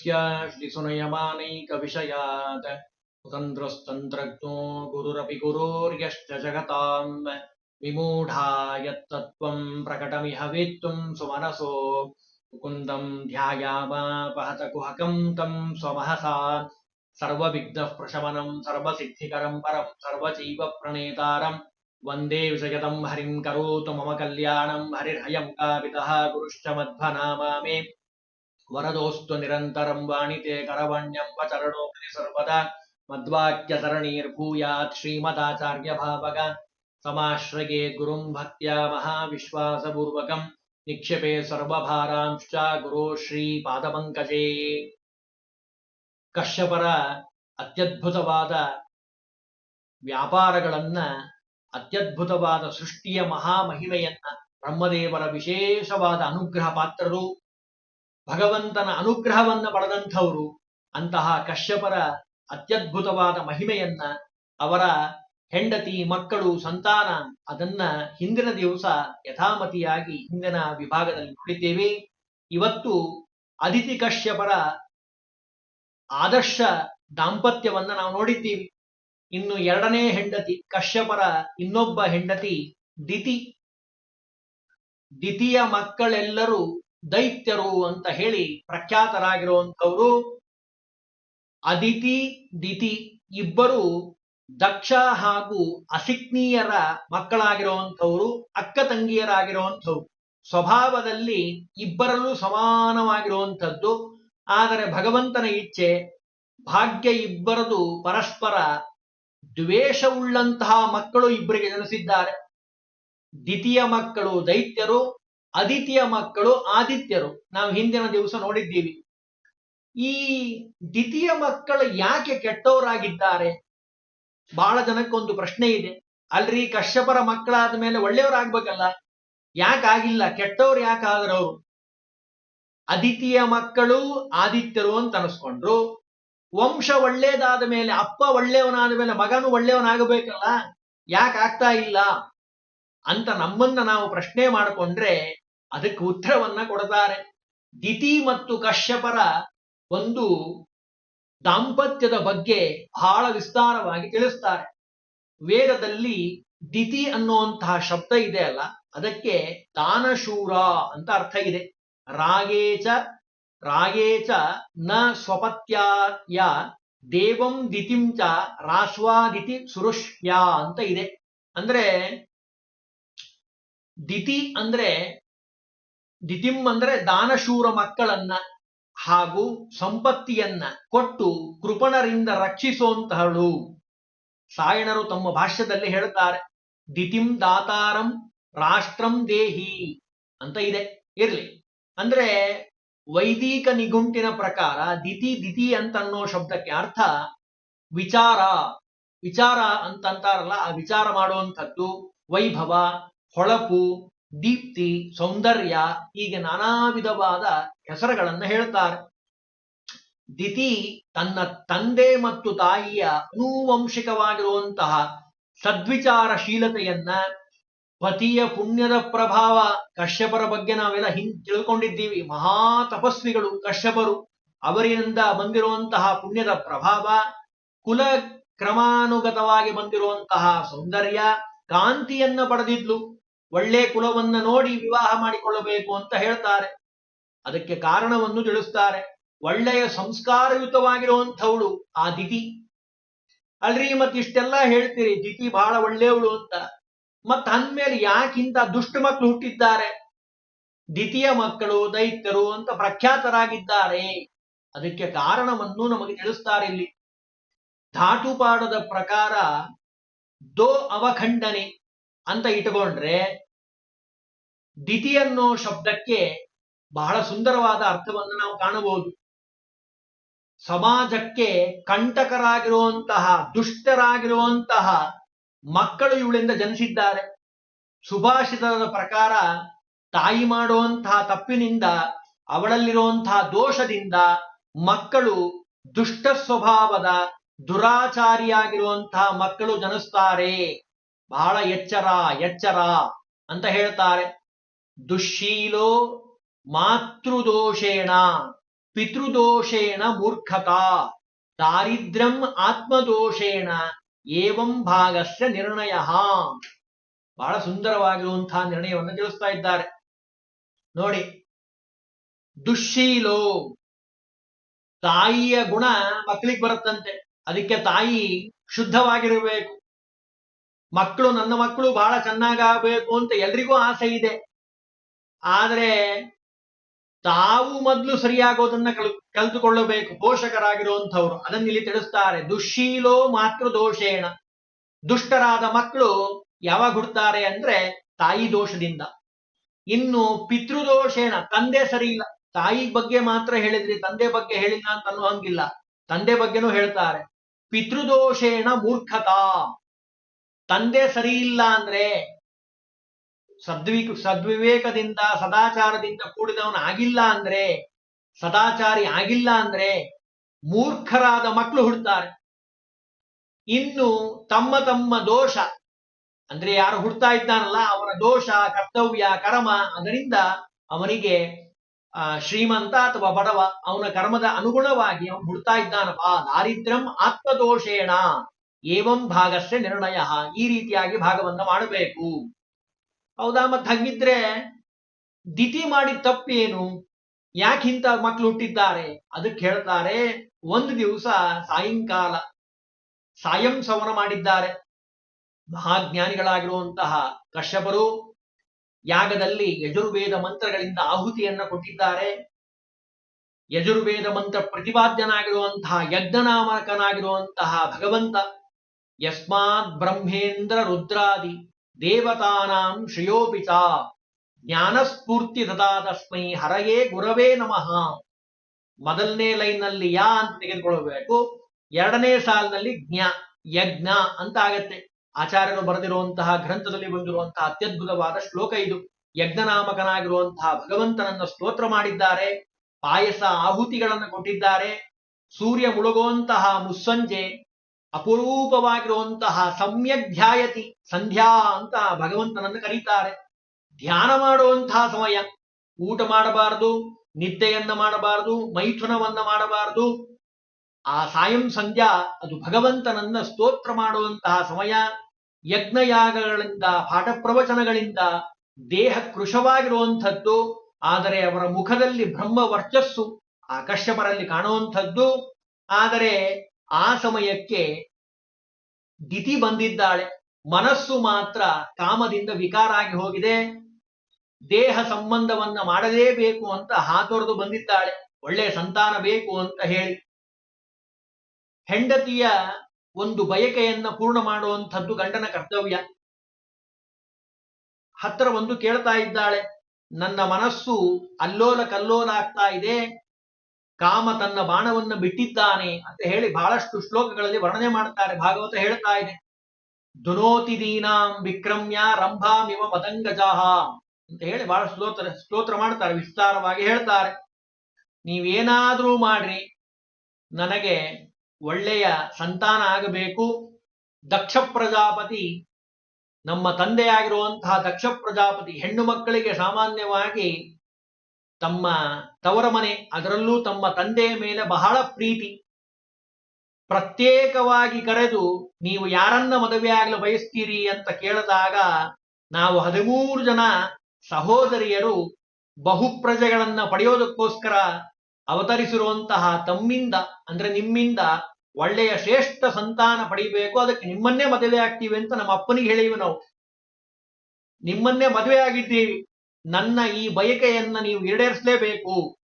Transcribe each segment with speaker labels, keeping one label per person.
Speaker 1: श्रीसुनयमानैकविषयात् स्वतन्त्रस्तन्त्रज्ञो गुरुरपि गुरोर्यश्च जगताम्। विमूढा यत्तत्त्वम् प्रकटमिह वेत्तुम् सुमनसो। मुकुन्दम् ध्यायामापहत कुहकम् तम् स्वमहसा। सर्वविघ्नः प्रशमनम् सर्वसिद्धिकरम् परम् सर्वजीव प्रणेतारम् वंदे विषयदम् हरिम् करोतु मम कल्याणम्। हरिर्हयम् कापितः गुरुश्च मध्वनामा मे ವರದೋಸ್ತು ನಿರಂತರಂ ವಾಣಿತೆ ಕರವಣ್ಯಂಬ ಚರಣೋಗ್ನಿ ಸರ್ವದಾ ಮಧ್ವಾಕ್ಯ ಸರಣೀರ್ಭೂಯಾತ್ ಶ್ರೀಮದಾಚಾರ್ಯ ಭಾವಗ ಸಮಾಶ್ರಯೇ ಗುರುಂ ಭಕ್ತ್ಯಾ ಮಹಾವಿಶ್ವಾಸಪೂರ್ವಕಂ ನಿಕ್ಷೇಪೆ ಸರ್ವಭಾರಾಂಶ ಗುರು ಶ್ರೀ ಪಾದಪಂಕಜೇ ಕಶ್ಯಪರ ಅತ್ಯದ್ಭುತವಾದ ವ್ಯಾಪಾರಗಳನ್ನ ಅತ್ಯದ್ಭುತವಾದ ಸೃಷ್ಟಿಯ ಮಹಾಮಹಿಮೆಯನ್ನ ಬ್ರಹ್ಮದೇವರ ವಿಶೇಷವಾದ ಅನುಗ್ರಹ ಪಾತ್ರರು ಭಗವಂತನ ಅನುಗ್ರಹವನ್ನ ಪಡೆದಂಥವರು, ಅಂತಹ ಕಶ್ಯಪರ ಅತ್ಯದ್ಭುತವಾದ ಮಹಿಮೆಯನ್ನ ಅವರ ಹೆಂಡತಿ, ಮಕ್ಕಳು, ಸಂತಾನ, ಅದನ್ನ ಹಿಂದಿನ ದಿವಸ ಯಥಾಮತಿಯಾಗಿ ಹಿಂದಿನ ವಿಭಾಗದಲ್ಲಿ ನೋಡಿದ್ದೇವೆ. ಇವತ್ತು ಅದಿತಿ ಕಶ್ಯಪರ ಆದರ್ಶ ದಾಂಪತ್ಯವನ್ನ ನಾವು ನೋಡಿದ್ದೀವಿ. ಇನ್ನು ಎರಡನೇ ಹೆಂಡತಿ ಕಶ್ಯಪರ ಇನ್ನೊಬ್ಬ ಹೆಂಡತಿ ದಿತಿ. ದಿತಿಯ ಮಕ್ಕಳೆಲ್ಲರೂ ದೈತ್ಯರು ಅಂತ ಹೇಳಿ ಪ್ರಖ್ಯಾತರಾಗಿರುವಂಥವರು ಅದಿತಿ, ದಿತಿ ಇಬ್ಬರು ದಕ್ಷ ಹಾಗೂ ಅಸಿಕ್ನೀಯರ ಮಕ್ಕಳಾಗಿರುವಂಥವರು, ಅಕ್ಕ ತಂಗಿಯರಾಗಿರುವಂಥವ್ರು. ಸ್ವಭಾವದಲ್ಲಿ ಇಬ್ಬರಲ್ಲೂ ಸಮಾನವಾಗಿರುವಂಥದ್ದು. ಆದರೆ ಭಗವಂತನ ಇಚ್ಛೆ, ಭಾಗ್ಯ ಇಬ್ಬರದು ಪರಸ್ಪರ ದ್ವೇಷವುಳ್ಳಂತಹ ಮಕ್ಕಳು ಇಬ್ಬರಿಗೆ ಜನಿಸಿದ್ದಾರೆ ದ್ವಿತೀಯ ಮಕ್ಕಳು ದೈತ್ಯರು ಅದಿತಿಯ ಮಕ್ಕಳು ಆದಿತ್ಯರು. ನಾವು ಹಿಂದಿನ ದಿವಸ ನೋಡಿದ್ದೀವಿ. ಈ ದ್ವಿತೀಯ ಮಕ್ಕಳು ಯಾಕೆ ಕೆಟ್ಟವರಾಗಿದ್ದಾರೆ? ಬಹಳ ಜನಕ್ಕೊಂದು ಪ್ರಶ್ನೆ ಇದೆ. ಅಲ್ರಿ ಕಶ್ಯಪರ ಮಕ್ಕಳಾದ ಮೇಲೆ ಒಳ್ಳೆಯವರಾಗ್ಬೇಕಲ್ಲ? ಯಾಕಾಗಿಲ್ಲ ಕೆಟ್ಟವ್ರು ಯಾಕಾದ್ರು ಅವರು ಅದಿತಿಯ ಮಕ್ಕಳು ಆದಿತ್ಯರು ಅಂತ ಅನಿಸ್ಕೊಂಡ್ರು. ವಂಶ ಒಳ್ಳೇದಾದ ಮೇಲೆ, ಅಪ್ಪ ಒಳ್ಳೆಯವನಾದ ಮೇಲೆ, ಮಗನು ಒಳ್ಳೆಯವನಾಗಬೇಕಲ್ಲ? ಯಾಕೆ ಆಗ್ತಾ ಇಲ್ಲ? ಅಂತ ನಮ್ಮನ್ನ ನಾವು ಪ್ರಶ್ನೆ ಮಾಡಿಕೊಂಡ್ರೆ ಅದಕ್ಕೆ ಉತ್ತರವನ್ನ ಕೊಡ್ತಾರೆ. ದಿತಿ ಮತ್ತು ಕಶ್ಯಪರ ಒಂದು ದಾಂಪತ್ಯದ ಬಗ್ಗೆ ಬಹಳ ವಿಸ್ತಾರವಾಗಿ ತಿಳಿಸ್ತಾರೆ. ವೇದದಲ್ಲಿ ದಿತಿ ಅನ್ನುವಂತಹ ಶಬ್ದ ಇದೆ ಅಲ್ಲ, ಅದಕ್ಕೆ ದಾನಶೂರ ಅಂತ ಅರ್ಥ ಇದೆ. ರಾಗೇಚ ರಾಗೇಚ ನ ಸ್ವಪತ್ಯಾಯ ದೇವಂ ದಿತಿಂಚ ರಾಶ್ವಾದಿತಿ ಸುರುಷ್ಯ ಅಂತ ಇದೆ. ಅಂದ್ರೆ ದಿತಿ ಅಂದ್ರೆ, ದಿತಿಂ ಅಂದ್ರೆ ದಾನಶೂರ ಮಕ್ಕಳನ್ನ ಹಾಗೂ ಸಂಪತ್ತಿಯನ್ನ ಕೊಟ್ಟು ಕೃಪಣರಿಂದ ರಕ್ಷಿಸುವಂತಹಳು. ಸಾಯಣರು ತಮ್ಮ ಭಾಷ್ಯದಲ್ಲಿ ಹೇಳುತ್ತಾರೆ, ದಿತಿಂ ದಾತಾರಂ ರಾಷ್ಟ್ರಂ ದೇಹಿ ಅಂತ ಇದೆ, ಇರ್ಲಿ. ಅಂದ್ರೆ ವೈದಿಕ ನಿಘುಂಟಿನ ಪ್ರಕಾರ ದಿತಿ ದಿತಿ ಅಂತ ಅನ್ನೋ ಶಬ್ದಕ್ಕೆ ಅರ್ಥ ವಿಚಾರ ವಿಚಾರ ಅಂತಂತಾರಲ್ಲ, ಆ ವಿಚಾರ ಮಾಡುವಂಥದ್ದು, ವೈಭವ ಹೊಳಪು, ದೀಪ್ತಿ, ಸೌಂದರ್ಯ ಹೀಗೆ ನಾನಾ ವಿಧವಾದ ಹೆಸರುಗಳನ್ನು ಹೇಳ್ತಾರೆ. ದಿತಿ ತನ್ನ ತಂದೆ ಮತ್ತು ತಾಯಿಯ ಅನುವಂಶಿಕವಾಗಿರುವಂತಹ ಸದ್ವಿಚಾರಶೀಲತೆಯನ್ನ ಪತಿಯ ಪುಣ್ಯದ ಪ್ರಭಾವ ಕಶ್ಯಪರ ಬಗ್ಗೆ ನಾವೆಲ್ಲ ಹಿಂ ತಿಳ್ಕೊಂಡಿದ್ದೀವಿ. ಮಹಾ ತಪಸ್ವಿಗಳು ಕಶ್ಯಪರು. ಅವರಿಂದ ಬಂದಿರುವಂತಹ ಪುಣ್ಯದ ಪ್ರಭಾವ, ಕುಲ ಕ್ರಮಾನುಗತವಾಗಿ ಬಂದಿರುವಂತಹ ಸೌಂದರ್ಯ, ಕಾಂತಿಯನ್ನ ಪಡೆದಿದ್ಲು. ಒಳ್ಳೆ ಕುಲವನ್ನ ನೋಡಿ ವಿವಾಹ ಮಾಡಿಕೊಳ್ಳಬೇಕು ಅಂತ ಹೇಳ್ತಾರೆ. ಅದಕ್ಕೆ ಕಾರಣವನ್ನು ತಿಳಿಸ್ತಾರೆ. ಒಳ್ಳೆಯ ಸಂಸ್ಕಾರಯುತವಾಗಿರುವಂಥವಳು ಆ ದಿತಿ. ಅಲ್ರಿ ಮತ್ತೆ ಇಷ್ಟೆಲ್ಲ ಹೇಳ್ತೀರಿ, ದಿತಿ ಬಹಳ ಒಳ್ಳೆಯವಳು ಅಂತ. ಮತ್ತ ಅಂದ್ಮೇಲೆ ಯಾಕಿಂತ ದುಷ್ಟ ಮಕ್ಕಳು ಹುಟ್ಟಿದ್ದಾರೆ? ದ್ವಿತೀಯ ಮಕ್ಕಳು, ದೈತ್ಯರು ಅಂತ ಪ್ರಖ್ಯಾತರಾಗಿದ್ದಾರೆ. ಅದಕ್ಕೆ ಕಾರಣವನ್ನು ನಮಗೆ ತಿಳಿಸ್ತಾರೆ ಇಲ್ಲಿ. ಧಾಟುಪಾಡದ ಪ್ರಕಾರ, ದೋ ಅವಖಂಡನೆ. ಅಂತ ಇಟ್ಕೊಂಡ್ರೆ ದಿತಿ ಅನ್ನೋ ಶಬ್ದಕ್ಕೆ ಬಹಳ ಸುಂದರವಾದ ಅರ್ಥವನ್ನು ನಾವು ಕಾಣಬಹುದು. ಸಮಾಜಕ್ಕೆ ಕಂಟಕರಾಗಿರುವಂತಹ, ದುಷ್ಟರಾಗಿರುವಂತಹ ಮಕ್ಕಳು ಇವಳಿಂದ ಜನಿಸಿದ್ದಾರೆ. ಸುಭಾಷಿತದ ಪ್ರಕಾರ ತಾಯಿ ಮಾಡುವಂತಹ ತಪ್ಪಿನಿಂದ, ಅವಳಲ್ಲಿರುವಂತಹ ದೋಷದಿಂದ ಮಕ್ಕಳು ದುಷ್ಟ ಸ್ವಭಾವದ ದುರಾಚಾರಿಯಾಗಿರುವಂತಹ ಮಕ್ಕಳು ಜನಿಸ್ತಾರೆ. ಬಹಳ ಎಚ್ಚರ ಎಚ್ಚರ ಅಂತ ಹೇಳ್ತಾರೆ. ದುಶ್ಶೀಲೋ ಮಾತೃದೋಷೇಣ, ಪಿತೃದೋಷೇಣ ಮೂರ್ಖತಾ, ದಾರಿದ್ರ್ಯಂ ಆತ್ಮದೋಷೇಣ, ಏವಂ ಭಾಗಸ್ಯ ನಿರ್ಣಯ. ಬಹಳ ಸುಂದರವಾಗಿರುವಂತಹ ನಿರ್ಣಯವನ್ನು ತಿಳಿಸ್ತಾ ಇದ್ದಾರೆ. ನೋಡಿ, ದುಶ್ಶೀಲೋ ತಾಯಿಯ ಗುಣ ಮಕ್ಕಳಿಗೆ ಬರುತ್ತಂತೆ. ಅದಕ್ಕೆ ತಾಯಿ ಶುದ್ಧವಾಗಿರಬೇಕು. ಮಕ್ಕಳು ನನ್ನ ಮಕ್ಕಳು ಬಹಳ ಚೆನ್ನಾಗಾಗಬೇಕು ಅಂತ ಎಲ್ರಿಗೂ ಆಸೆ ಇದೆ. ಆದರೆ ತಾವು ಮೊದಲು ಸರಿಯಾಗೋದನ್ನ ಕಲ್, ಕಲಿತುಕೊಳ್ಳಬೇಕು, ಪೋಷಕರಾಗಿರುವಂಥವ್ರು. ಅದನ್ನ ಇಲ್ಲಿ ತಿಳಿಸ್ತಾರೆ ದುಶ್ಶೀಲೋ ಮಾತೃ ದೋಷೇಣ. ದುಷ್ಟರಾದ ಮಕ್ಕಳು ಯಾವಾಗ ಹುಡ್ತಾರೆ ಅಂದ್ರೆ ತಾಯಿ ದೋಷದಿಂದ. ಇನ್ನು ಪಿತೃದೋಷೇಣ ತಂದೆ ಸರಿ ಇಲ್ಲ. ತಾಯಿ ಬಗ್ಗೆ ಮಾತ್ರ ಹೇಳಿದ್ರಿ, ತಂದೆ ಬಗ್ಗೆ ಹೇಳಿಲ್ಲ ಅಂತ ಅನ್ನೋ ಹಂಗಿಲ್ಲ ತಂದೆ ಬಗ್ಗೆನೂ ಹೇಳ್ತಾರೆ ಪಿತೃದೋಷೇಣ ಮೂರ್ಖತಾ. ತಂದೆ ಸರಿ ಇಲ್ಲ ಅಂದ್ರೆ ಸದ್ವಿ ಸದ್ವಿವೇಕದಿಂದ, ಸದಾಚಾರದಿಂದ ಕೂಡಿದವನ ಆಗಿಲ್ಲ ಅಂದ್ರೆ, ಸದಾಚಾರಿ ಆಗಿಲ್ಲ ಅಂದ್ರೆ ಮೂರ್ಖರಾದ ಮಕ್ಕಳು ಹುಡ್ತಾರೆ. ಇನ್ನು ತಮ್ಮ ತಮ್ಮ ದೋಷ, ಅಂದ್ರೆ ಯಾರು ಹುಡ್ತಾ ಇದ್ದಾನಲ್ಲ ಅವರ ದೋಷ, ಕರ್ತವ್ಯ, ಕರ್ಮ, ಅದರಿಂದ ಅವನಿಗೆ, ಆ, ಶ್ರೀಮಂತ ಅಥವಾ ಬಡವ, ಅವನ ಕರ್ಮದ ಅನುಗುಣವಾಗಿ ಅವನು ಹುಡ್ತಾ ಇದ್ದಾನಪ್ಪ. ದಾರಿದ್ರ್ಯಂ ಆತ್ಮದೋಷೇಣ. ಏವಂ ಭಾಗಸ್ಯ ನಿರ್ಣಯ, ಈ ರೀತಿಯಾಗಿ ಭಾಗವನ್ನ ಮಾಡಬೇಕು. ಹೌದಾ? ಮತ್ತೆ ಹಂಗಿದ್ರೆ ದಿತಿ ಮಾಡಿದ ತಪ್ಪೇನು? ಯಾಕೆ ಇಂತ ಮಕ್ಕಳು ಹುಟ್ಟಿದ್ದಾರೆ? ಅದಕ್ಕೆ ಹೇಳ್ತಾರೆ, ಒಂದು ದಿವಸ ಸಾಯಂಕಾಲ ಸಾಯಂ ಸವನ ಮಾಡಿದ್ದಾರೆ. ಮಹಾಜ್ಞಾನಿಗಳಾಗಿರುವಂತಹ ಕಶ್ಯಪರು ಯಾಗದಲ್ಲಿ ಯಜುರ್ವೇದ ಮಂತ್ರಗಳಿಂದ ಆಹುತಿಯನ್ನ ಕೊಟ್ಟಿದ್ದಾರೆ. ಯಜುರ್ವೇದ ಮಂತ್ರ ಪ್ರತಿಪಾದ್ಯನಾಗಿರುವಂತಹ ಯಜ್ಞನಾಮಕನಾಗಿರುವಂತಹ ಭಗವಂತ ಯಸ್ಮಾತ್ ಬ್ರಹ್ಮೇಂದ್ರ ರುದ್ರಾದಿ ದೇವತಾನಾಂ ಶ್ರೇಯೋಪಿತ ಜ್ಞಾನಸ್ಫೂರ್ತಿ ದದಾ ತಸ್ಮೈ ಹರಯೇ ಗುರವೇ ನಮಃ ಮೊದಲನೇ ಲೈನ್ನಲ್ಲಿ ಯಾ ಅಂತ ತೆಗೆದುಕೊಳ್ಳಬೇಕು. ಎರಡನೇ ಸಾಲಿನಲ್ಲಿ ಜ್ಞ, ಯಜ್ಞ ಅಂತ ಆಗತ್ತೆ. ಆಚಾರ್ಯರು ಬರೆದಿರುವಂತಹ ಗ್ರಂಥದಲ್ಲಿ ಬಂದಿರುವಂತಹ ಅತ್ಯದ್ಭುತವಾದ ಶ್ಲೋಕ ಇದು. ಯಜ್ಞನಾಮಕನಾಗಿರುವಂತಹ ಭಗವಂತನನ್ನ ಸ್ತೋತ್ರ ಮಾಡಿದ್ದಾರೆ, ಪಾಯಸ ಆಹುತಿಗಳನ್ನು ಕೊಟ್ಟಿದ್ದಾರೆ, ಸೂರ್ಯ ಮುಳುಗುವಂತಹ ಮುಸ್ಸಂಜೆ ಅಪರೂಪವಾಗಿರುವಂತಹ ಸಮ್ಯಕ್ ಧ್ಯಾಯತಿ, ಸಂಧ್ಯಾ ಅಂತ ಭಗವಂತನನ್ನು ಕರೀತಾರೆ. ಧ್ಯಾನ ಮಾಡುವಂತಹ ಸಮಯ, ಊಟ ಮಾಡಬಾರದು, ನಿದ್ದೆಯನ್ನ ಮಾಡಬಾರದು, ಮೈಥುನವನ್ನ ಮಾಡಬಾರದು. ಆ ಸಾಯಂ ಸಂಧ್ಯಾ ಅದು ಭಗವಂತನನ್ನ ಸ್ತೋತ್ರ ಮಾಡುವಂತಹ ಸಮಯ. ಯಜ್ಞಯಾಗಗಳಿಂದ ಪಾಠ ಪ್ರವಚನಗಳಿಂದ ದೇಹ ಕೃಶವಾಗಿರುವಂಥದ್ದು, ಆದರೆ ಅವರ ಮುಖದಲ್ಲಿ ಬ್ರಹ್ಮ ವರ್ಚಸ್ಸು ಆ ಕಾಣುವಂಥದ್ದು. ಆದರೆ ಆ ಸಮಯಕ್ಕೆ ದಿತಿ ಬಂದಿದ್ದಾಳೆ. ಮನಸ್ಸು ಮಾತ್ರ ಕಾಮದಿಂದ ವಿಕಾರ ಆಗಿ ಹೋಗಿದೆ. ದೇಹ ಸಂಬಂಧವನ್ನ ಮಾಡಲೇಬೇಕು ಅಂತ ಹಾತೊರೆದು ಬಂದಿದ್ದಾಳೆ. ಒಳ್ಳೆಯ ಸಂತಾನ ಬೇಕು ಅಂತ ಹೇಳಿ. ಹೆಂಡತಿಯ ಒಂದು ಬಯಕೆಯನ್ನ ಪೂರ್ಣ ಮಾಡುವಂಥದ್ದು ಗಂಡನ ಕರ್ತವ್ಯ. ಹತ್ರ ಒಂದು ಕೇಳ್ತಾ ಇದ್ದಾಳೆ. ನನ್ನ ಮನಸ್ಸು ಅಲ್ಲೋಲ ಕಲ್ಲೋಲ ಆಗ್ತಾ ಇದೆ. ಕಾಮ ತನ್ನ ಬಾಣವನ್ನು ಬಿಟ್ಟಿದ್ದಾನೆ ಅಂತ ಹೇಳಿ ಬಹಳಷ್ಟು ಶ್ಲೋಕಗಳಲ್ಲಿ ವರ್ಣನೆ ಮಾಡ್ತಾರೆ. ಭಾಗವತ ಹೇಳ್ತಾ ಇದೆ. ದುನೋತಿ ದೀನಾಂ ವಿಕ್ರಮ್ಯ ರಂಭಾಮಿವ ಪತಂಗಜಾಹ ಅಂತ ಹೇಳಿ ಬಹಳ ಸ್ತೋತ್ರ ಸ್ತೋತ್ರ ಮಾಡ್ತಾರೆ, ವಿಸ್ತಾರವಾಗಿ ಹೇಳ್ತಾರೆ. ನೀವೇನಾದ್ರೂ ಮಾಡ್ರಿ, ನನಗೆ ಒಳ್ಳೆಯ ಸಂತಾನ ಆಗಬೇಕು. ದಕ್ಷ ಪ್ರಜಾಪತಿ ನಮ್ಮ ತಂದೆಯಾಗಿರುವಂತಹ ದಕ್ಷ ಪ್ರಜಾಪತಿ ಹೆಣ್ಣು ಮಕ್ಕಳಿಗೆ ಸಾಮಾನ್ಯವಾಗಿ ತಮ್ಮ ತವರ ಮನೆ, ಅದರಲ್ಲೂ ತಮ್ಮ ತಂದೆಯ ಮೇಲೆ ಬಹಳ ಪ್ರೀತಿ. ಪ್ರತ್ಯೇಕವಾಗಿ ಕರೆದು, ನೀವು ಯಾರನ್ನ ಮದುವೆ ಆಗಲು ಬಯಸ್ತೀರಿ ಅಂತ ಕೇಳಿದಾಗ, ನಾವು ಹದಿಮೂರು ಜನ ಸಹೋದರಿಯರು ಬಹುಪ್ರಜೆಗಳನ್ನ ಪಡೆಯೋದಕ್ಕೋಸ್ಕರ ಅವತರಿಸಿರುವಂತಹ ತಮ್ಮಿಂದ, ಅಂದ್ರೆ ನಿಮ್ಮಿಂದ ಒಳ್ಳೆಯ ಶ್ರೇಷ್ಠ ಸಂತಾನ ಪಡಿಬೇಕು. ಅದಕ್ಕೆ ನಿಮ್ಮನ್ನೇ ಮದುವೆ ಆಗ್ತೀವಿ ಅಂತ ನಮ್ಮ ಅಪ್ಪನಿಗೆ ಹೇಳಿವಿ ನಾವು. ನಿಮ್ಮನ್ನೇ ಮದುವೆ ಆಗಿದ್ದೀವಿ. ನನ್ನ ಈ ಬಯಕೆಯನ್ನ ನೀವು ಈಡೇರಿಸಲೇಬೇಕು.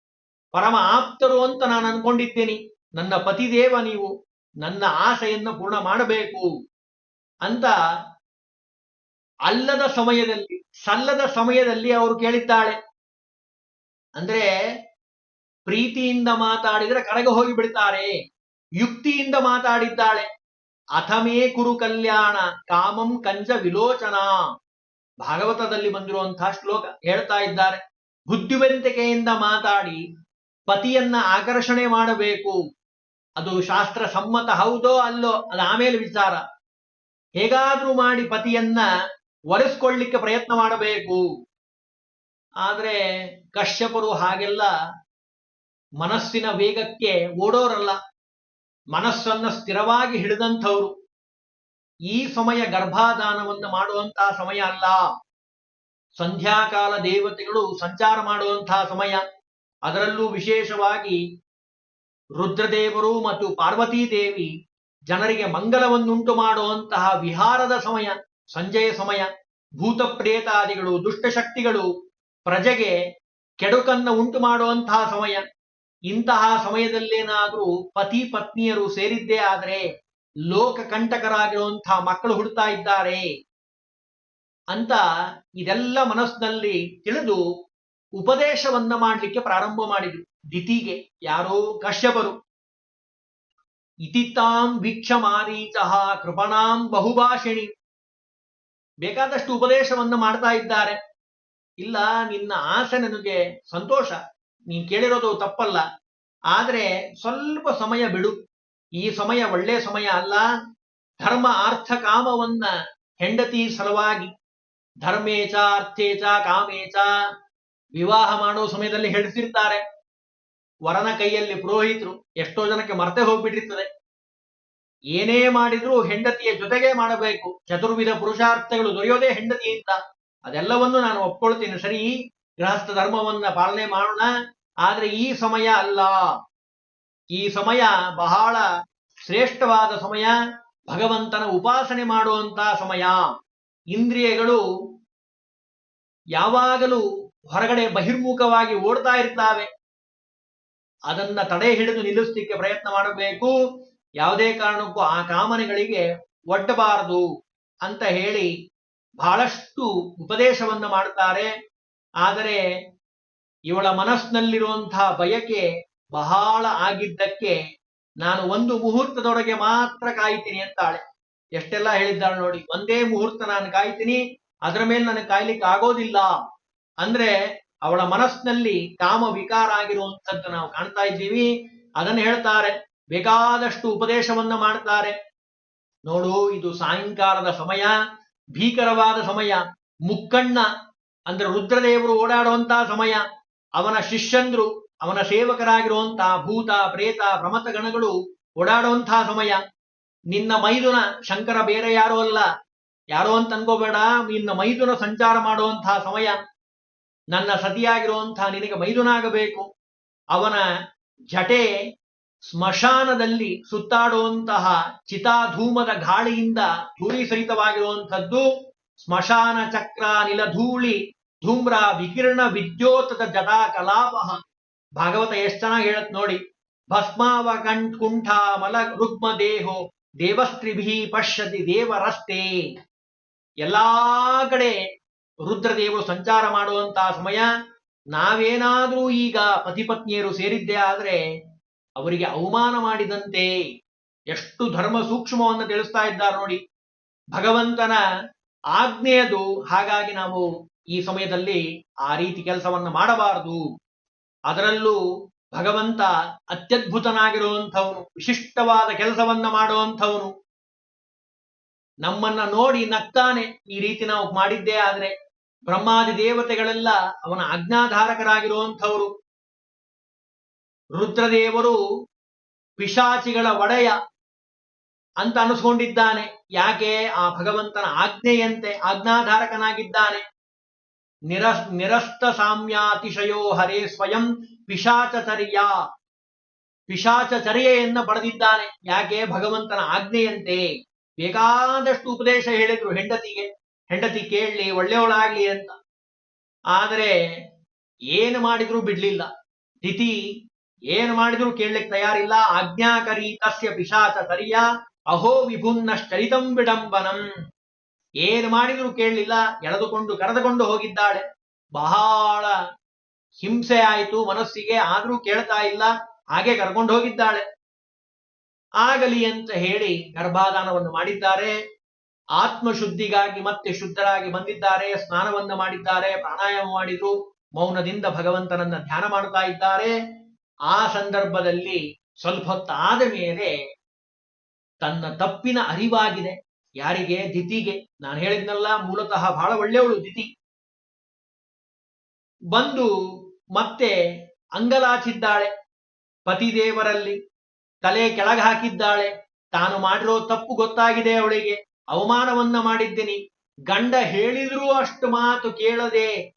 Speaker 1: ಪರಮ ಆಪ್ತರು ಅಂತ ನಾನು ಅನ್ಕೊಂಡಿದ್ದೀನಿ. ನನ್ನ ಪತಿದೇವ ನೀವು ನನ್ನ ಆಸೆಯನ್ನ ಪೂರ್ಣ ಮಾಡಬೇಕು ಅಂತ ಅಲ್ಲದ ಸಮಯದಲ್ಲಿ, ಸಲ್ಲದ ಸಮಯದಲ್ಲಿ ಅವರು ಕೇಳಿದ್ದಾಳೆ. ಅಂದ್ರೆ ಪ್ರೀತಿಯಿಂದ ಮಾತಾಡಿದ್ರೆ ಕರಗ ಹೋಗಿ ಬಿಡ್ತಾರೆ ಯುಕ್ತಿಯಿಂದ ಮಾತಾಡಿದ್ದಾಳೆ. ಅಥಮೇ ಕುರು ಕಲ್ಯಾಣ, ಕಾಮಂ ಕಂಜ ವಿಲೋಚನ. ಭಾಗವತದಲ್ಲಿ ಬಂದಿರುವಂತಹ ಶ್ಲೋಕ ಹೇಳ್ತಾ ಇದ್ದಾರೆ. ಬುದ್ಧಿವಂತಿಕೆಯಿಂದ ಮಾತಾಡಿ ಪತಿಯನ್ನ ಆಕರ್ಷಣೆ ಮಾಡಬೇಕು. ಅದು ಶಾಸ್ತ್ರ ಸಮ್ಮತ ಹೌದೋ ಅಲ್ಲೋ ಅದು ಆಮೇಲೆ ವಿಚಾರ. ಹೇಗಾದ್ರೂ ಮಾಡಿ ಪತಿಯನ್ನ ಒರೆಸ್ಕೊಳ್ಳಿಕ್ಕೆ ಪ್ರಯತ್ನ ಮಾಡಬೇಕು. ಆದ್ರೆ ಕಶ್ಯಪರು ಹಾಗೆಲ್ಲ ಮನಸ್ಸಿನ ವೇಗಕ್ಕೆ ಓಡೋರಲ್ಲ. ಮನಸ್ಸನ್ನ ಸ್ಥಿರವಾಗಿ ಹಿಡಿದಂಥವ್ರು. ಈ ಸಮಯ ಗರ್ಭಾದಾನವನ್ನು ಮಾಡುವಂತಹ ಸಮಯ ಅಲ್ಲ. ಸಂಧ್ಯಾಕಾಲ ದೇವತೆಗಳು ಸಂಚಾರ ಮಾಡುವಂತಹ ಸಮಯ. ಅದರಲ್ಲೂ ವಿಶೇಷವಾಗಿ ರುದ್ರದೇವರು ಮತ್ತು ಪಾರ್ವತೀ ದೇವಿ ಜನರಿಗೆ ಮಂಗಲವನ್ನುಂಟು ಮಾಡುವಂತಹ ವಿಹಾರದ ಸಮಯ, ಸಂಜೆಯ ಸಮಯ ಭೂತ ಪ್ರೇತಾದಿಗಳು ದುಷ್ಟಶಕ್ತಿಗಳು ಪ್ರಜೆಗೆ ಕೆಡುಕನ್ನು ಉಂಟು ಮಾಡುವಂತಹ ಸಮಯ. ಇಂತಹ ಸಮಯದಲ್ಲೇನಾದರೂ ಪತಿ ಪತ್ನಿಯರು ಸೇರಿದ್ದೇ ಆದರೆ ಲೋಕ ಕಂಟಕರಾಗಿರುವಂತಹ ಮಕ್ಕಳು ಹುಡ್ತಾ ಇದ್ದಾರೆ ಅಂತ ಇದೆಲ್ಲ ಮನಸ್ಸಿನಲ್ಲಿ ತಿಳಿದು ಉಪದೇಶವನ್ನ ಮಾಡಲಿಕ್ಕೆ ಪ್ರಾರಂಭ ಮಾಡಿದ್ರು. ದಿತಿಗೆ ಯಾರೋ ಕಶ್ಯಪರು, ಇತಿತಾಂ ಭಿಕ್ಷ ಮಾರೀತಃ ಕೃಪಣಾಂ ಬಹುಭಾಷಿಣಿ, ಬೇಕಾದಷ್ಟು ಉಪದೇಶವನ್ನ ಮಾಡ್ತಾ ಇದ್ದಾರೆ. ಇಲ್ಲ, ನಿನ್ನ ಆಸೆ ನನಗೆ ಸಂತೋಷ, ನೀನ್ ಕೇಳಿರೋದು ತಪ್ಪಲ್ಲ, ಆದ್ರೆ ಸ್ವಲ್ಪ ಸಮಯ ಬಿಡು. ಈ ಸಮಯ ಒಳ್ಳೆ ಸಮಯ ಅಲ್ಲ. ಧರ್ಮ ಅರ್ಥ ಕಾಮವನ್ನ ಹೆಂಡತಿ ಸಲುವಾಗಿ. ಧರ್ಮೇಚ ಅರ್ಥೇಚ ಕಾಮೇಚ ವಿವಾಹ ಮಾಡೋ ಸಮಯದಲ್ಲಿ ಹೆಡಿಸಿರ್ತಾರೆ ವರನ ಕೈಯಲ್ಲಿ ಪುರೋಹಿತರು ಎಷ್ಟೋ ಜನಕ್ಕೆ ಮರ್ತೆ ಹೋಗ್ಬಿಟ್ಟಿರ್ತದೆ. ಏನೇ ಮಾಡಿದ್ರೂ ಹೆಂಡತಿಯ ಜೊತೆಗೆ ಮಾಡಬೇಕು. ಚತುರ್ವಿಧ ಪುರುಷಾರ್ಥಗಳು ದೊರೆಯೋದೇ ಹೆಂಡತಿಯಿಂದ ಅದೆಲ್ಲವನ್ನು ನಾನು ಒಪ್ಕೊಳ್ತೀನಿ. ಸರಿ, ಗೃಹಸ್ಥ ಧರ್ಮವನ್ನ ಪಾಲನೆ ಮಾಡೋಣ. ಆದ್ರೆ ಈ ಸಮಯ ಅಲ್ಲ. ಈ ಸಮಯ ಬಹಳ ಶ್ರೇಷ್ಠವಾದ ಸಮಯ. ಭಗವಂತನ ಉಪಾಸನೆ ಮಾಡುವಂತಹ ಸಮಯ. ಇಂದ್ರಿಯಗಳು ಯಾವಾಗಲೂ ಹೊರಗಡೆ ಬಹಿರ್ಮುಖವಾಗಿ ಓಡ್ತಾ ಇರ್ತಾವೆ. ಅದನ್ನ ತಡೆ ಹಿಡಿದು ನಿಲ್ಲಿಸಲಿಕ್ಕೆ ಪ್ರಯತ್ನ ಮಾಡಬೇಕು. ಯಾವುದೇ ಕಾರಣಕ್ಕೂ ಆ ಕಾಮನೆಗಳಿಗೆ ಒಡ್ಡಬಾರದು ಅಂತ ಹೇಳಿ ಬಹಳಷ್ಟು ಉಪದೇಶವನ್ನು ಮಾಡುತ್ತಾರೆ ಆದರೆ ಇವಳ ಮನಸ್ಸಿನಲ್ಲಿರುವಂತಹ ಬಯಕೆ ಬಹಳ ಆಗಿದ್ದಕ್ಕೆ ನಾನು ಒಂದು ಮುಹೂರ್ತದೊಳಗೆ ಮಾತ್ರ ಕಾಯ್ತೀನಿ ಅಂತಾಳೆ. ಎಷ್ಟೆಲ್ಲ ಹೇಳಿದ್ದಾಳೆ ನೋಡಿ, ಒಂದೇ ಮುಹೂರ್ತ ನಾನು ಕಾಯ್ತೀನಿ, ಅದರ ಮೇಲೆ ನನಗೆ ಕಾಯ್ಲಿಕ್ಕೆ ಆಗೋದಿಲ್ಲ. ಅಂದ್ರೆ ಅವಳ ಮನಸ್ಸಿನಲ್ಲಿ ಕಾಮ ವಿಕಾರ ಆಗಿರುವಂತದ್ದು ನಾವು ಕಾಣ್ತಾ ಇದ್ದೀವಿ. ಅದನ್ನು ಹೇಳ್ತಾರೆ, ಬೇಕಾದಷ್ಟು ಉಪದೇಶವನ್ನ ಮಾಡ್ತಾರೆ. ನೋಡು, ಇದು ಸಾಯಂಕಾಲದ ಸಮಯ, ಭೀಕರವಾದ ಸಮಯ, ಮುಕ್ಕಣ್ಣ, ಅಂದ್ರೆ ರುದ್ರದೇವರು ಓಡಾಡುವಂತಹ ಸಮಯ, ಅವನ ಶಿಷ್ಯಂದ್ರು ಅವನ ಸೇವಕರಾಗಿರುವಂತಹ ಭೂತ, ಪ್ರೇತ ಭ್ರಮತ ಗಣಗಳು ಓಡಾಡುವಂತಹ ಸಮಯ. ನಿನ್ನ ಮೈದುನ ಶಂಕರ ಬೇರೆ ಯಾರೋ ಅಲ್ಲ. ಯಾರೋ ಅಂತ ಅನ್ಕೋಬೇಡ. ನಿನ್ನ ಮೈದುನ ಸಂಚಾರ ಮಾಡುವಂತಹ ಸಮಯ. ನನ್ನ ಸತಿಯಾಗಿರುವಂತಹ ನಿನಗೆ ಮೈದುನಾಗಬೇಕು. ಅವನ ಜಟೆ ಸ್ಮಶಾನದಲ್ಲಿ ಸುತ್ತಾಡುವಂತಹ ಚಿತಾಧೂಮದ ಗಾಳಿಯಿಂದ ಧೂಳಿ ಸಹಿತವಾಗಿರುವಂಥದ್ದು ಸ್ಮಶಾನ ಚಕ್ರ ನಿಲಧೂಳಿ, ಧೂಮ್ರ, ವಿಕಿರಣ ವಿದ್ಯೋತದ ಜಟಾ ಕಲಾಪ ಭಾಗವತ ಎಷ್ಟು ಚೆನ್ನಾಗಿ ಹೇಳತ್ ನೋಡಿ. ಭಸ್ಮಾವ ಕಂಠ ಕುಂಠ ಮಲ ರುಗ್ಮ ದೇಹೋ ದೇವಸ್ತ್ರಿಭಿ ಪಶ್ಯತಿ ದೇವರಸ್ತೆ ಎಲ್ಲಾ ಕಡೆ ರುದ್ರದೇವರು ಸಂಚಾರ ಮಾಡುವಂತಹ ಸಮಯ. ನಾವೇನಾದ್ರೂ ಈಗ ಪತಿಪತ್ನಿಯರು ಸೇರಿದ್ದೇ ಆದ್ರೆ ಅವರಿಗೆ ಅವಮಾನ ಮಾಡಿದಂತೆ ಎಷ್ಟು ಧರ್ಮ ಸೂಕ್ಷ್ಮವನ್ನು ತಿಳಿಸ್ತಾ ಇದ್ದಾರೆ ನೋಡಿ. ಭಗವಂತನ ಆಜ್ಞೆಯದು ಹಾಗಾಗಿ ನಾವು ಈ ಸಮಯದಲ್ಲಿ ಆ ರೀತಿ ಕೆಲಸವನ್ನು ಮಾಡಬಾರದು. ಅದರಲ್ಲೂ ಭಗವಂತ ಅತ್ಯದ್ಭುತನಾಗಿರುವಂಥವನು, ವಿಶಿಷ್ಟವಾದ ಕೆಲಸವನ್ನ ಮಾಡುವಂಥವನು. ನಮ್ಮನ್ನ ನೋಡಿ ನಗ್ತಾನೆ ಈ ರೀತಿ ನಾವು ಮಾಡಿದ್ದೇ ಆದ್ರೆ ಬ್ರಹ್ಮಾದಿ ದೇವತೆಗಳೆಲ್ಲ ಅವನ ಆಜ್ಞಾಧಾರಕರಾಗಿರುವಂಥವರು. ರುದ್ರದೇವರು ಪಿಶಾಚಿಗಳ ಒಡೆಯ ಅಂತ ಅನಿಸ್ಕೊಂಡಿದ್ದಾನೆ. ಯಾಕೆ? ಆ ಭಗವಂತನ ಆಜ್ಞೆಯಂತೆ ಆಜ್ಞಾಧಾರಕನಾಗಿದ್ದಾನೆ. ನಿರ ನಿರಸ್ತ ಸಾಮ್ಯಾತಿಶಯೋ ಹರೇ ಸ್ವಯಂ ಪಿಶಾಚಚರ್ಯ. ಪಿಶಾಚಚರ್ಯೆಯನ್ನ ಪಡೆದಿದ್ದಾನೆ. ಯಾಕೆ? ಭಗವಂತನ ಆಜ್ಞೆಯಂತೆ. ಬೇಕಾದಷ್ಟು ಉಪದೇಶ ಹೇಳಿದ್ರು ಹೆಂಡತಿಗೆ. ಹೆಂಡತಿ ಕೇಳಲಿ, ಒಳ್ಳೆಯವಳಾಗ್ಲಿ ಅಂತ. ಆದರೆ ಏನು ಮಾಡಿದ್ರು ಬಿಡ್ಲಿಲ್ಲ. ತಿಥಿ, ಏನು ಮಾಡಿದ್ರು ಕೇಳಲಿಕ್ಕೆ ತಯಾರಿಲ್ಲ. ಆಜ್ಞಾಕರಿ ತಸ್ಯ ಪಿಶಾಚ ವಿಭುನ್ನ ಅಹೋ ವಿಭುನ್ನಶ್ಚರಿತಂ ವಿಡಂಬನಂ. ಏನು ಮಾಡಿದರೂ ಕೇಳಲಿಲ್ಲ, ಎಳೆದುಕೊಂಡು ಕರೆದುಕೊಂಡು ಹೋಗಿದ್ದಾಳೆ. ಬಹಳ ಹಿಂಸೆ ಆಯಿತು ಮನಸ್ಸಿಗೆ, ಆದ್ರೂ ಕೇಳ್ತಾ ಇಲ್ಲ, ಹಾಗೆ ಕರ್ಕೊಂಡು ಹೋಗಿದ್ದಾಳೆ. ಆಗಲಿ ಅಂತ ಹೇಳಿ ಗರ್ಭಾದಾನವನ್ನು ಮಾಡಿದ್ದಾರೆ. ಆತ್ಮಶುದ್ಧಿಗಾಗಿ ಮತ್ತೆ ಶುದ್ಧರಾಗಿ ಬಂದಿದ್ದಾರೆ, ಸ್ನಾನವನ್ನ ಮಾಡಿದ್ದಾರೆ, ಪ್ರಾಣಾಯಾಮ ಮಾಡಿದ್ರು, ಮೌನದಿಂದ ಭಗವಂತನನ್ನ ಧ್ಯಾನ ಮಾಡ್ತಾ ಇದ್ದಾರೆ. ಆ ಸಂದರ್ಭದಲ್ಲಿ ಸ್ವಲ್ಪ ಹೊತ್ತಾದ ಮೇಲೆ ತನ್ನ ತಪ್ಪಿನ ಅರಿವಾಗಿದೆ. ಯಾರಿಗೆ? ದಿತಿಗೆ. ನಾನು ಹೇಳಿದ್ನಲ್ಲ, ಮೂಲತಃ ಬಹಳ ಒಳ್ಳೆಯವಳು ದಿತಿ. ಬಂದು ಮತ್ತೆ ಅಂಗಲಾಚಿದ್ದಾಳೆ. ಪತಿದೇವರಲ್ಲಿ ತಲೆ ಕೆಳಗೆ ಹಾಕಿದ್ದಾಳೆ. ತಾನು ಮಾಡಿರೋ ತಪ್ಪು ಗೊತ್ತಾಗಿದೆ ಅವಳಿಗೆ. ಅವಮಾನವನ್ನ ಮಾಡಿದ್ದೀನಿ. ಗಂಡ ಹೇಳಿದ್ರೂ ಅಷ್ಟು ಮಾತು ಕೇಳದೆ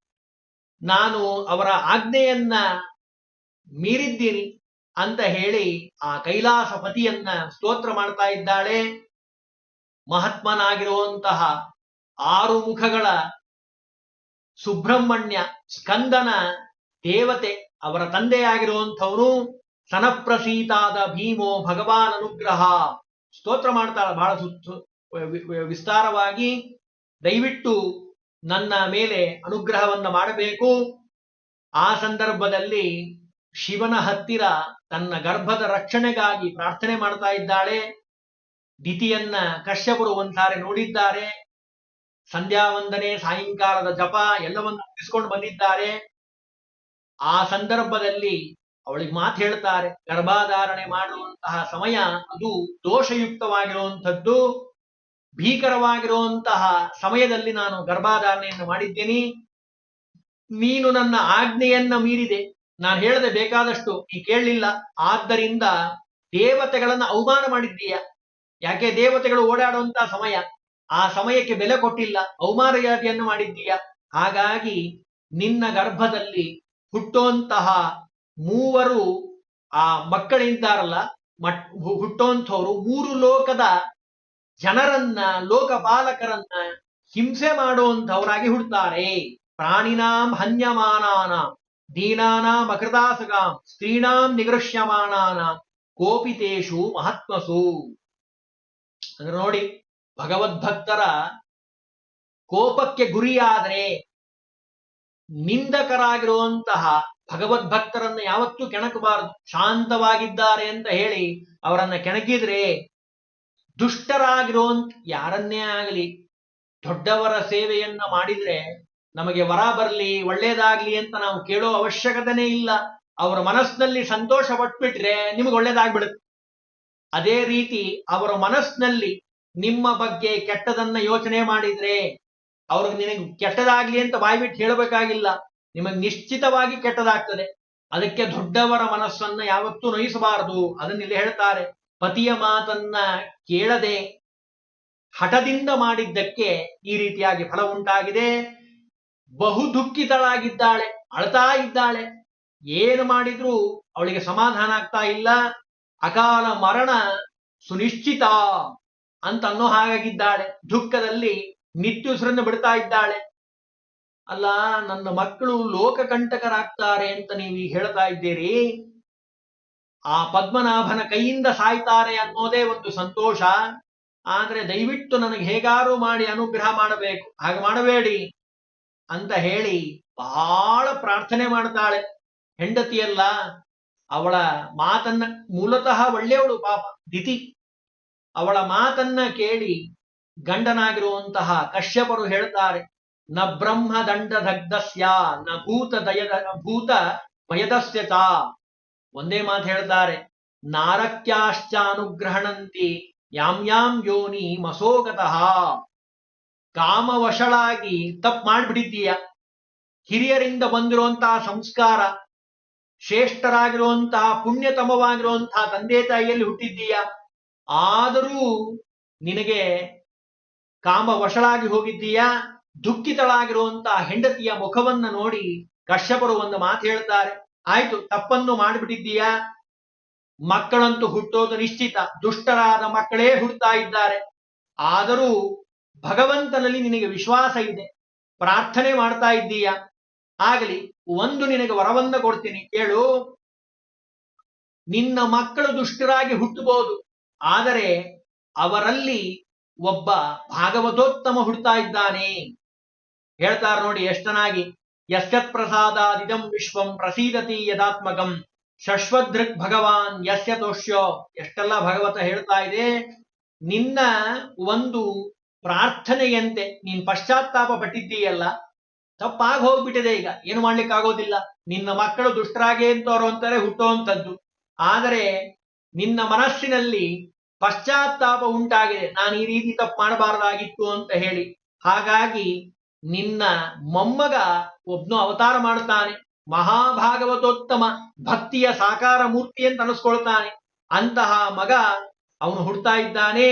Speaker 1: ನಾನು ಅವರ ಆಜ್ಞೆಯನ್ನ ಮೀರಿದ್ದೀನಿ ಅಂತ ಹೇಳಿ ಆ ಕೈಲಾಸ ಪತಿಯನ್ನ ಸ್ತೋತ್ರ ಮಾಡ್ತಾ ಇದ್ದಾಳೆ. ಮಹಾತ್ಮನಾಗಿರುವಂತಹ ಆರು ಮುಖಗಳ ಸುಬ್ರಹ್ಮಣ್ಯ ಸ್ಕಂದನ ದೇವತೆ ಅವರ ತಂದೆಯಾಗಿರುವಂಥವನು ಸನಪ್ರಸೀತಾದ ಭೀಮೋ ಭಗವಾನ್ ಅನುಗ್ರಹ. ಸ್ತೋತ್ರ ಮಾಡ್ತಾಳೆ ಬಹಳ ವಿಸ್ತಾರವಾಗಿ. ದಯವಿಟ್ಟು ನನ್ನ ಮೇಲೆ ಅನುಗ್ರಹವನ್ನ ಮಾಡಬೇಕು. ಆ ಸಂದರ್ಭದಲ್ಲಿ ಶಿವನ ಹತ್ತಿರ ತನ್ನ ಗರ್ಭದ ರಕ್ಷಣೆಗಾಗಿ ಪ್ರಾರ್ಥನೆ ಮಾಡ್ತಾ ಇದ್ದಾಳೆ. ದಿತಿಯನ್ನ ಕಶ್ಯಪರು ಒಂದ್ಸಾರಿ ನೋಡಿದ್ದಾರೆ. ಸಂಧ್ಯಾ ವಂದನೆ ಸಾಯಂಕಾಲದ ಜಪ ಎಲ್ಲವನ್ನು ಮುಗಿಸ್ಕೊಂಡು ಬಂದಿದ್ದಾರೆ. ಆ ಸಂದರ್ಭದಲ್ಲಿ ಅವಳಿಗೆ ಮಾತು ಹೇಳ್ತಾರೆ, ಗರ್ಭಾಧಾರಣೆ ಮಾಡುವಂತಹ ಸಮಯ ಅದು ದೋಷಯುಕ್ತವಾಗಿರುವಂಥದ್ದು. ಭೀಕರವಾಗಿರುವಂತಹ ಸಮಯದಲ್ಲಿ ನಾನು ಗರ್ಭಾಧಾರಣೆಯನ್ನು ಮಾಡಿದ್ದೀನಿ. ನೀನು ನನ್ನ ಆಜ್ಞೆಯನ್ನ ಮೀರಿದೆ. ನಾನು ಹೇಳದೆ ಬೇಕಾದಷ್ಟು ನೀ ಕೇಳಲಿಲ್ಲ. ಆದ್ದರಿಂದ ದೇವತೆಗಳನ್ನ ಅವಮಾನ ಮಾಡಿದ್ದೀಯ? ಯಾಕೆ ದೇವತೆಗಳು ಓಡಾಡುವಂತಹ ಸಮಯ? ಆ ಸಮಯಕ್ಕೆ ಬೆಲೆ ಕೊಟ್ಟಿಲ್ಲ ಅವಮಾನಯಾತಿಯನ್ನು ಮಾಡಿದ್ದೀಯ? ಹಾಗಾಗಿ ನಿನ್ನ ಗರ್ಭದಲ್ಲಿ ಹುಟ್ಟುವಂತಹ ಮೂವರು ಆ ಮಕ್ಕಳಿದ್ದಾರಲ್ಲ, ಮಟ್ ಮೂರು ಲೋಕದ ಜನರನ್ನ ಲೋಕಪಾಲಕರನ್ನ ಹಿಂಸೆ ಮಾಡುವಂಥವರಾಗಿ ಹುಡ್ತಾರೆ. ಪ್ರಾಣಿನಾಂ ಹನ್ಯಮಾನಾನ, ದೀನಾನಾಂ ಅಕೃತಾಸಗಾಂ, ಸ್ತ್ರೀಣಾಂ ನಿಗೃಶ್ಯಮಾನಾನ ಕೋಪಿತೇಶು ಮಹಾತ್ಮಸು ನೋಡಿ, ಭಗವದ್ಭಕ್ತರ ಕೋಪಕ್ಕೆ ಗುರಿಯಾದರೆ ನಿಂದಕರಾಗಿರುವಂತಹ ಭಗವದ್ಭಕ್ತರನ್ನು ಯಾವತ್ತೂ ಕೆಣಕಬಾರದು. ಶಾಂತವಾಗಿದ್ದಾರೆ ಅಂತ ಹೇಳಿ ಅವರನ್ನ ಕೆಣಕಿದ್ರೆ ದುಷ್ಟರಾಗಿರುವಂತ ಯಾರನ್ನೇ ಆಗಲಿ, ದೊಡ್ಡವರ ಸೇವೆಯನ್ನ ಮಾಡಿದ್ರೆ ನಮಗೆ ವರ ಬರಲಿ, ಒಳ್ಳೇದಾಗ್ಲಿ ಅಂತ ನಾವು ಕೇಳೋ ಅವಶ್ಯಕತೆನೇ ಇಲ್ಲ. ಅವರ ಮನಸ್ಸಿನಲ್ಲಿ ಸಂತೋಷ ಪಟ್ಬಿಟ್ರೆ ನಿಮಗೆ ಒಳ್ಳೇದಾಗ್ಬಿಡುತ್ತೆ. ಅದೇ ರೀತಿ ಅವರ ಮನಸ್ಸಿನಲ್ಲಿ ನಿಮ್ಮ ಬಗ್ಗೆ ಕೆಟ್ಟದನ್ನ ಯೋಚನೆ ಮಾಡಿದ್ರೆ ಅವ್ರಿಗೆ ನಿನಗೆ ಕೆಟ್ಟದಾಗ್ಲಿ ಅಂತ ಬಾಯ್ಬಿಟ್ಟು ಹೇಳಬೇಕಾಗಿಲ್ಲ. ನಿಮಗೆ ನಿಶ್ಚಿತವಾಗಿ ಕೆಟ್ಟದಾಗ್ತದೆ. ಅದಕ್ಕೆ ದೊಡ್ಡವರ ಮನಸ್ಸನ್ನ ಯಾವತ್ತೂ ನೋಯಿಸಬಾರದು. ಅದನ್ನ ಇಲ್ಲಿ ಹೇಳ್ತಾರೆ. ಪತಿಯ ಮಾತನ್ನ ಕೇಳದೆ ಹಠದಿಂದ ಮಾಡಿದ್ದಕ್ಕೆ ಈ ರೀತಿಯಾಗಿ ಫಲ ಉಂಟಾಗಿದೆ. ಬಹು ದುಃಖಿತಳಾಗಿದ್ದಾಳೆ, ಅಳ್ತಾ ಇದ್ದಾಳೆ. ಏನು ಮಾಡಿದ್ರೂ ಅವಳಿಗೆ ಸಮಾಧಾನ ಆಗ್ತಾ ಇಲ್ಲ. ಅಕಾಲ ಮರಣ ಸುನಿಶ್ಚಿತ ಅಂತ ಅನ್ನೋ ಹಾಗಾಗಿದ್ದಾಳೆ. ದುಃಖದಲ್ಲಿ ನಿತ್ಯುಸರನ್ನು ಬಿಡ್ತಾ ಇದ್ದಾಳೆ. ಅಲ್ಲ, ನನ್ನ ಮಕ್ಕಳು ಲೋಕಕಂಟಕರಾಗ್ತಾರೆ ಅಂತ ನೀವು ಹೇಳ್ತಾ ಇದ್ದೀರಿ. ಆ ಪದ್ಮನಾಭನ ಕೈಯಿಂದ ಸಾಯ್ತಾರೆ ಅನ್ನೋದೇ ಒಂದು ಸಂತೋಷ. ಆದ್ರೆ ದಯವಿಟ್ಟು ನನಗೆ ಹೇಗಾರು ಮಾಡಿ ಅನುಗ್ರಹ ಮಾಡಬೇಕು. ಹಾಗೆ ಮಾಡಬೇಡಿ ಅಂತ ಹೇಳಿ ಬಹಳ ಪ್ರಾರ್ಥನೆ ಮಾಡ್ತಾಳೆ. ಹೆಂಡತಿಯಲ್ಲ ಅವಳ ಮಾತನ್ನ, ಮೂಲತಃ ಒಳ್ಳೆಯವಳು ಪಾಪ ದಿತಿ ಅವಳ ಮಾತನ್ನ ಕೇಳಿ ಗಂಡನಾಗಿರುವಂತಹ ಕಶ್ಯಪರು ಹೇಳ್ತಾರೆ, ನ ಬ್ರಹ್ಮ ದಂಡ ದಗ್ಧಸ್ಯ, ನ ಭೂತ ದಯದ, ಭೂತ ಭಯದಸ್ಯ ಚ. ಒಂದೇ ಮಾತು ಹೇಳ್ತಾರೆ ನಾರಕ್ಯಾಶ್ಚಾನುಗ್ರಹಣಂತಿ ಯಾಂ ಯಾಂ ಯೋನಿ ಮಸೋಗತಃ. ಕಾಮವಶಳಾಗಿ ತಪ್ಪು ಮಾಡ್ಬಿಟ್ಟಿದ್ದೀಯ. ಹಿರಿಯರಿಂದ ಬಂದಿರುವಂತಹ ಸಂಸ್ಕಾರ ಶ್ರೇಷ್ಠರಾಗಿರುವಂತಹ, ಪುಣ್ಯತಮವಾಗಿರುವಂತಹ ತಂದೆ ತಾಯಿಯಲ್ಲಿ ಹುಟ್ಟಿದ್ದೀಯ? ಆದರೂ ನಿನಗೆ ಕಾಮ ವಶಳಾಗಿ ಹೋಗಿದ್ದೀಯಾ? ದುಃಖಿತಳಾಗಿರುವಂತಹ ಹೆಂಡತಿಯ ಮುಖವನ್ನ ನೋಡಿ ಕಶ್ಯಪರು ಒಂದು ಮಾತು ಹೇಳ್ತಾರೆ. ಆಯ್ತು, ತಪ್ಪನ್ನು ಮಾಡಿಬಿಟ್ಟಿದ್ದೀಯಾ? ಮಕ್ಕಳಂತೂ ಹುಟ್ಟೋದು ನಿಶ್ಚಿತ. ದುಷ್ಟರಾದ ಮಕ್ಕಳೇ ಹುಡ್ತಾ ಇದ್ದಾರೆ. ಆದರೂ ಭಗವಂತನಲ್ಲಿ ನಿನಗೆ ವಿಶ್ವಾಸ ಇದೆ. ಪ್ರಾರ್ಥನೆ ಮಾಡ್ತಾ ಇದ್ದೀಯ? ಆಗಲಿ ಒಂದು ನಿನಗೆ ವರವನ್ನ ಕೊಡ್ತೀನಿ, ಕೇಳು. ನಿನ್ನ ಮಕ್ಕಳು ದುಷ್ಟರಾಗಿ ಹುಟ್ಟಬಹುದು ಆದರೆ ಅವರಲ್ಲಿ ಒಬ್ಬ ಭಾಗವತೋತ್ತಮ ಹುಡ್ತಾ ಇದ್ದಾನೆ. ಹೇಳ್ತಾರೆ ನೋಡಿ ಎಷ್ಟನಾಗಿ ಯಸ್ಯತ್ ಪ್ರಸಾದಾದಿದಂ ವಿಶ್ವಂ ಪ್ರಸೀದತಿ ಯದಾತ್ಮಕಂ ಶಶ್ವದೃಕ್ ಭಗವಾನ್ ಯಸ್ಯ ತೋಷ್ಯೋ ಎಷ್ಟೆಲ್ಲ ಭಗವತ ಹೇಳ್ತಾ ಇದೆ, ನಿನ್ನ ಒಂದು ಪ್ರಾರ್ಥನೆಯಂತೆ, ನೀನ್ ಪಶ್ಚಾತ್ತಾಪ ಪಟ್ಟಿದ್ದೀಯಲ್ಲ ತಪ್ಪಾಗಿ ಹೋಗ್ಬಿಟ್ಟಿದೆ ಈಗ. ಏನು ಮಾಡ್ಲಿಕ್ಕೆ ಆಗೋದಿಲ್ಲ ನಿನ್ನ ಮಕ್ಕಳು ದುಷ್ಟರಾಗೆ ಅಂತವ್ರು ಅಂತಾರೆ ಹುಟ್ಟುವಂಥದ್ದು ಆದರೆ ನಿನ್ನ ಮನಸ್ಸಿನಲ್ಲಿ ಪಶ್ಚಾತ್ತಾಪ ಉಂಟಾಗಿದೆ. ನಾನು ಈ ರೀತಿ ತಪ್ಪು ಮಾಡಬಾರದಾಗಿತ್ತು ಅಂತ ಹೇಳಿ. ಹಾಗಾಗಿ ನಿನ್ನ ಮೊಮ್ಮಗ ಒಬ್ನು ಅವತಾರ ಮಾಡ್ತಾನೆ ಮಹಾಭಾಗವತೋತ್ತಮ ಭಕ್ತಿಯ ಸಾಕಾರ ಮೂರ್ತಿ ಅಂತ ಅನಿಸ್ಕೊಳ್ತಾನೆ. ಅಂತಹ ಮಗ ಅವನು ಹುಡ್ತಾ ಇದ್ದಾನೆ.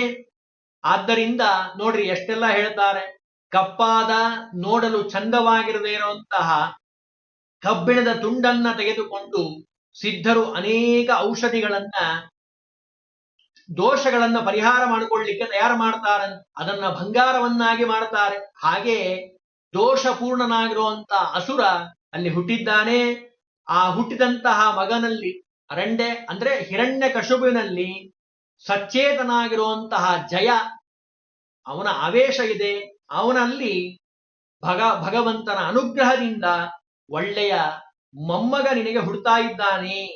Speaker 1: ಆದ್ದರಿಂದ ನೋಡ್ರಿ, ಎಷ್ಟೆಲ್ಲ ಹೇಳ್ತಾರೆ. ಕಪ್ಪಾದ ನೋಡಲು ಚಂದವಾಗಿರದೇ ಇರುವಂತಹ ಕಬ್ಬಿಣದ ತುಂಡನ್ನ ತೆಗೆದುಕೊಂಡು ಸಿದ್ಧರು ಅನೇಕ ಔಷಧಿಗಳನ್ನ, ದೋಷಗಳನ್ನ ಪರಿಹಾರ ಮಾಡಿಕೊಳ್ಳಿಕ್ಕೆ ತಯಾರು ಮಾಡ್ತಾರೆ. ಅದನ್ನ ಬಂಗಾರವನ್ನಾಗಿ ಮಾಡ್ತಾರೆ. ಹಾಗೆ ದೋಷಪೂರ್ಣನಾಗಿರುವಂತಹ ಅಸುರ ಅಲ್ಲಿ ಹುಟ್ಟಿದ್ದಾನೆ. ಆ ಹುಟ್ಟಿದಂತಹ ಮಗನಲ್ಲಿ ಅರಂಡೆ ಅಂದ್ರೆ ಹಿರಣ್ಯ ಕಶುಬಿನಲ್ಲಿ ಸಚೇತನಾಗಿರುವಂತಹ ಜಯ, ಅವನ ಆವೇಶ ಇದೆ. ಅವನಲ್ಲಿ ಭಗ, ಭಗವಂತನ ಅನುಗ್ರಹದಿಂದ ಒಳ್ಳೆಯ ಮೊಮ್ಮಗ ನಿನಗೆ ಹುಡ್ತಾ ಇದ್ದಾನೆ.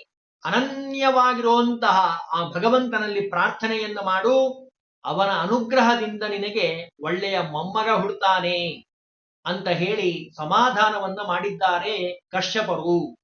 Speaker 1: ಅನನ್ಯವಾಗಿರುವಂತಹ ಆ ಭಗವಂತನಲ್ಲಿ ಪ್ರಾರ್ಥನೆಯನ್ನು ಮಾಡು. ಅವನ ಅನುಗ್ರಹದಿಂದ ನಿನಗೆ ಒಳ್ಳೆಯ ಮೊಮ್ಮಗ ಹುಡ್ತಾನೆ ಅಂತ ಹೇಳಿ ಸಮಾಧಾನವನ್ನ ಮಾಡಿದ್ದಾರೆ ಕಶ್ಯಪರು.